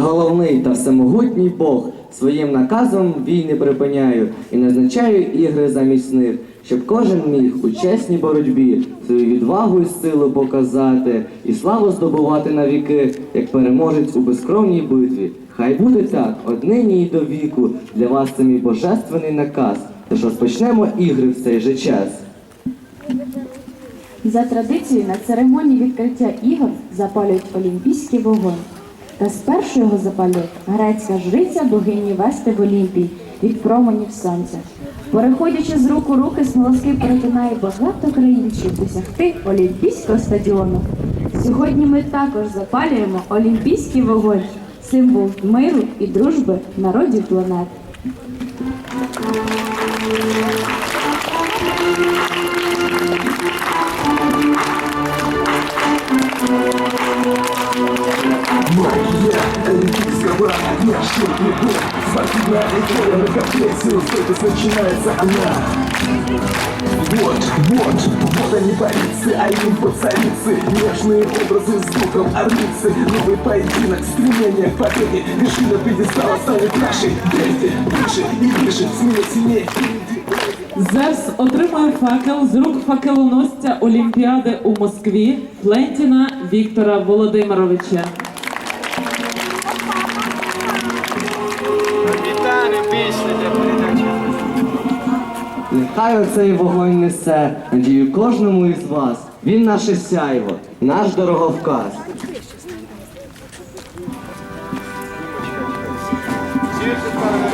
Верховний та всемогутній Бог, своїм наказом війни припиняю і назначаю ігри замість них, щоб кожен міг у чесній боротьбі свою відвагу і силу показати, і славу здобувати на віки, як переможець у безкровній битві. Хай буде так, однині і до віку, для вас це мій божественний наказ. Тож розпочнемо ігри в цей же час. За традицією на церемонії відкриття ігор запалюють олімпійський вогонь. Та спершу його запалює грецька жриця богині Вести в Олімпії від променів сонця. Переходячи з рук у руки, смолоскип перетинає багато країн, щоб досягти олімпійського стадіону. Сьогодні ми також запалюємо олімпійський вогонь, символ миру і дружби народів планет. Магия олимпийского наша любовь Спортивная эфира на комплексе Статус начинается она Вот, вот, вот они борцы, Олимп царицы Нежные образы с духом орлицы Новый поединок, стремление к победе Вершина пьедестала станет нашей Прежде, выше и выше, смелее, сильнее Зевс отримує факел з рук факелоносця Олімпіади у Москві Флентіна Віктора Володимировича. Вітання пісня для передачі. Нехай оцей вогонь несе надію кожному із вас. Він наше сяйво, наш дороговказ. Звідси пара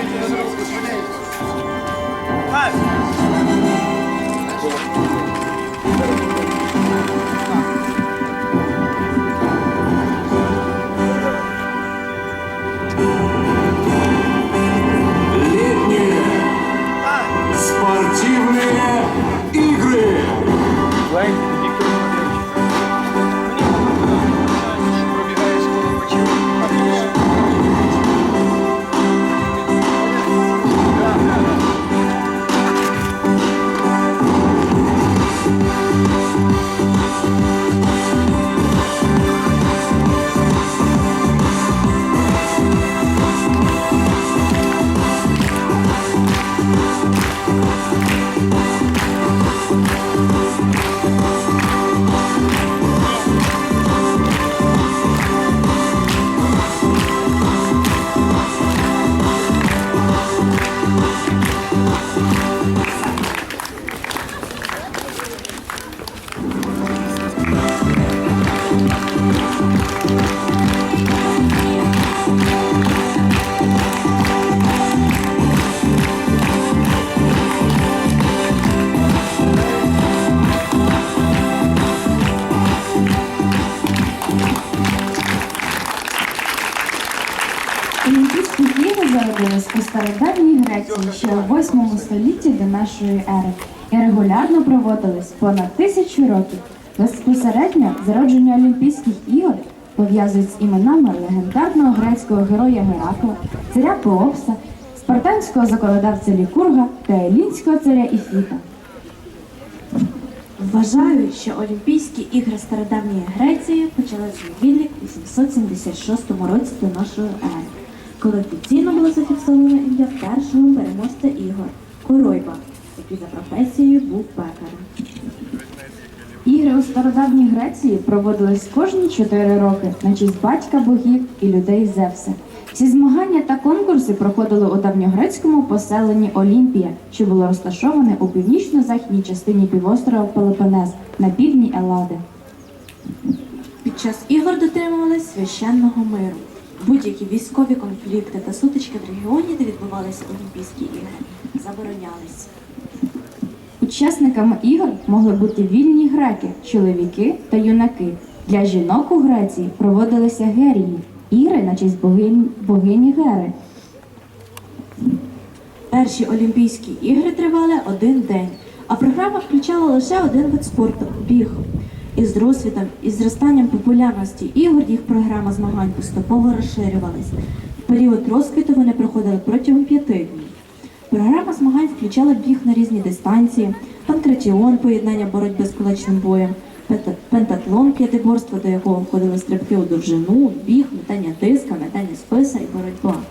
стародавній Греції ще у 8 столітті до нашої ери і регулярно проводились понад тисячу років. Безпосередньо зародження Олімпійських ігор пов'язують з іменами легендарного грецького героя Геракла, царя Пеопса, спартанського законодавця Лікурга та елінського царя Іфіта. Вважаю, що Олімпійські ігри стародавньої Греції почали свій відлік у 876 році до нашої ери, коли офіційно було зафіксовано ім'я першого переможця ігор Коройба, який за професією був пекарем. Ігри у стародавній Греції проводились кожні чотири роки на честь батька богів і людей Зевса. Ці змагання та конкурси проходили у давньогрецькому поселенні Олімпія, що було розташоване у північно-західній частині півострова Пелопонес на півдні Елади. Під час ігор дотримувались священного миру. Будь-які військові конфлікти та сутички в регіоні, де відбувалися Олімпійські ігри, заборонялись. Учасниками ігор могли бути вільні греки, чоловіки та юнаки. Для жінок у Греції проводилися герії, ігри на честь богині, богині Гери. Перші Олімпійські ігри тривали один день, а програма включала лише один вид спорту біг. Із розсвітом і зростанням популярності ігор їх програма змагань поступово розширювалась. В період розквіту вони проходили протягом п'яти днів. Програма змагань включала біг на різні дистанції, панкратіон, поєднання боротьби з кулачним боєм, пента- пентатлон п'ятиборство, до якого входили стрибки у довжину, біг, метання диска, метання списа і боротьба.